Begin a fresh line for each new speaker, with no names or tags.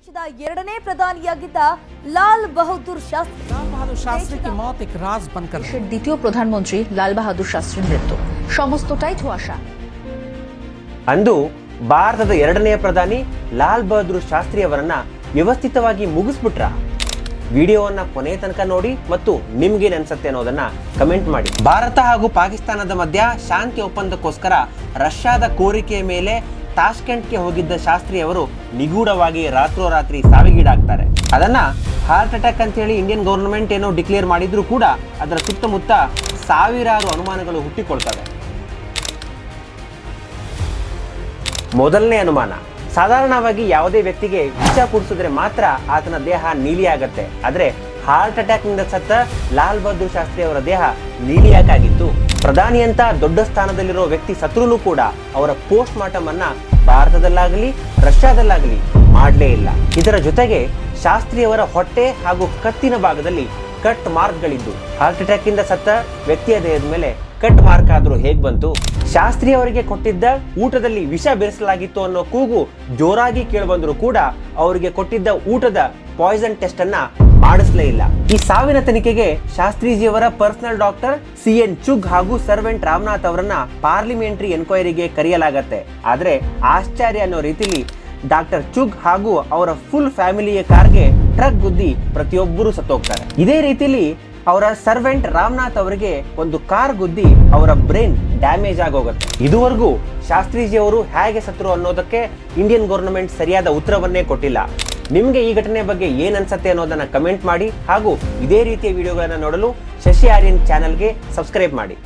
ದೇಶದ ಎರಡನೇ ಪ್ರಧಾನಿಯಾಗಿದ್ದ ಲಾಲ್ ಬಹದ್ದೂರ್ ಶಾಸ್ತ್ರಿ
लाल बहादुर शास्त्री की मौत एक राज बनकर
দেশের দ্বিতীয় প্রধানমন্ত্রী লাল বাহাদুর শাস্ত্রীর মৃত্যু সমস্তটাই ধোঁয়াশা
ಅಂದು ಭಾರತದ ಎರಡನೆಯ ಪ್ರಧಾನಿ ಲಾಲ್ ಬಹದ್ದೂರ್ ಶಾಸ್ತ್ರಿ ಅವರನ್ನ ವ್ಯವಸ್ಥಿತವಾಗಿ ಮುಗಿಸ್ಬಿಟ್ರ ವಿಡಿಯೋವನ್ನ ಕೊನೆ ತನಕ ನೋಡಿ ಮತ್ತು ನಿಮ್ಗೇನ್ ಅನ್ಸತ್ತೆ ಅನ್ನೋದನ್ನ ಕಮೆಂಟ್ ಮಾಡಿ ಭಾರತ ಹಾಗೂ ಪಾಕಿಸ್ತಾನದ ಮಧ್ಯ ಶಾಂತಿ ಒಪ್ಪಂದಕ್ಕೋಸ್ಕರ ರಷ್ಯಾದ ಕೋರಿಕೆಯ ಮೇಲೆ ತಾಷ್ಕೆಂಟ್ಗೆ ಹೋಗಿದ್ದ ಶಾಸ್ತ್ರಿ ಅವರು ನಿಗೂಢವಾಗಿ ರಾತ್ರೋರಾತ್ರಿ ಸಾವಿಗೀಡಾಗ್ತಾರೆ. ಅದನ್ನ ಹಾರ್ಟ್ ಅಟ್ಯಾಕ್ ಅಂತ ಹೇಳಿ ಇಂಡಿಯನ್ ಗೌರ್ಮೆಂಟ್ ಏನೋ ಡಿಕ್ಲೇರ್ ಮಾಡಿದ್ರು ಕೂಡ ಅದರ ಸುತ್ತಮುತ್ತ ಸಾವಿರಾರು ಅನುಮಾನಗಳು ಹುಟ್ಟಿಕೊಳ್ತವೆ. ಮೊದಲನೇ ಅನುಮಾನ, ಸಾಧಾರಣವಾಗಿ ಯಾವುದೇ ವ್ಯಕ್ತಿಗೆ ವಿಷ ಕುಡಿಸಿದ್ರೆ ಮಾತ್ರ ಆತನ ದೇಹ ನೀಲಿ ಆಗತ್ತೆ ಆದ್ರೆ ಹಾರ್ಟ್ ಅಟ್ಯಾಕ್ನಿಂದ ಸತ್ತ ಲಾಲ್ ಬಹದ್ದೂರ್ ಶಾಸ್ತ್ರಿ ಅವರ ದೇಹ ನೀಲಿ ಯಾಕಾಗಿತ್ತು ಪ್ರಧಾನಿ ಅಂತ ದೊಡ್ಡ ಸ್ಥಾನದಲ್ಲಿರೋ ವ್ಯಕ್ತಿ ಸತ್ರುನು ಕೂಡ ಅವರ ಪೋಸ್ಟ್ ಮಾರ್ಟಮ್ ಅನ್ನ ಭಾರತದಲ್ಲಾಗಲಿ, ರಷ್ಯಾದಲ್ಲಾಗಲಿ ಮಾಡಲೇ ಇಲ್ಲ. ಇದರ ಜೊತೆಗೆ ಶಾಸ್ತ್ರಿ ಅವರ ಹೊಟ್ಟೆ ಹಾಗೂ ಕತ್ತಿನ ಭಾಗದಲ್ಲಿ ಕಟ್ ಮಾರ್ಕ್ಗಳಿದ್ದು. ಹಾರ್ಟ್ ಅಟ್ಯಾಕ್ ಇಂದ ಸತ್ತ ವ್ಯಕ್ತಿಯ ದೇಹದ ಮೇಲೆ ಕಟ್ ಮಾರ್ಕ್ ಆದ್ರೂ ಹೇಗ್ ಬಂತು? ಶಾಸ್ತ್ರಿ ಅವರಿಗೆ ಕೊಟ್ಟಿದ್ದ ಊಟದಲ್ಲಿ ವಿಷ ಬೆರೆಸಲಾಗಿತ್ತು ಅನ್ನೋ ಕೂಗು ಜೋರಾಗಿ ಕೇಳಿಬಂದ್ರು ಕೂಡ ಅವರಿಗೆ ಕೊಟ್ಟಿದ್ದ ಊಟದ ಪಾಯ್ಸನ್ ಟೆಸ್ಟ್ ಅನ್ನ ಮಾಡಿಸ್ಲೇ ಇಲ್ಲ. ಈ ಸಾವಿನ ತನಿಖೆಗೆ ಶಾಸ್ತ್ರೀಜಿಯವರ personal doctor C N Chugh ಹಾಗೂ ಸರ್ವೆಂಟ್ ರಾಮನಾಥ್ ಅವರನ್ನ ಪಾರ್ಲಿಮೆಂಟರಿ ಎನ್ಕ್ವೈರಿಗೆ ಕರೆಯಲಾಗತ್ತೆ. ಆದ್ರೆ ಆಶ್ಚರ್ಯ ಅನ್ನೋ ರೀತಿಲಿ ಡಾಕ್ಟರ್ ಚುಗ್ ಹಾಗೂ ಅವರ ಫುಲ್ ಫ್ಯಾಮಿಲಿಯ ಕಾರ್ಗೆ ಟ್ರಕ್ ಗುದ್ದಿ ಪ್ರತಿಯೊಬ್ಬರು ಸತ್ತೋಗ್ತಾರೆ. ಇದೇ ರೀತಿಲಿ ಅವರ ಸರ್ವೆಂಟ್ ರಾಮನಾಥ್ ಅವರಿಗೆ ಒಂದು ಕಾರ್ ಗುದ್ದಿ ಅವರ ಬ್ರೈನ್ ಡ್ಯಾಮೇಜ್ ಆಗೋಗುತ್ತೆ. ಇದುವರೆಗೂ ಶಾಸ್ತ್ರೀಜಿ ಅವರು ಹೇಗೆ ಸತ್ರು ಅನ್ನೋದಕ್ಕೆ ಇಂಡಿಯನ್ ಗವರ್ನಮೆಂಟ್ ಸರಿಯಾದ ಉತ್ತರವನ್ನೇ ಕೊಟ್ಟಿಲ್ಲ. ನಿಮಗೆ ಈ ಘಟನೆ ಬಗ್ಗೆ ಏನ್ ಅನ್ಸತ್ತೆ ಅನ್ನೋದನ್ನ ಕಮೆಂಟ್ ಮಾಡಿ ಹಾಗೂ ಇದೇ ರೀತಿಯ ವಿಡಿಯೋಗಳನ್ನು ನೋಡಲು ಶಶಿ ಆರ್ಯನ್ ಚಾನಲ್ಗೆ ಸಬ್ಸ್ಕ್ರೈಬ್ ಮಾಡಿ.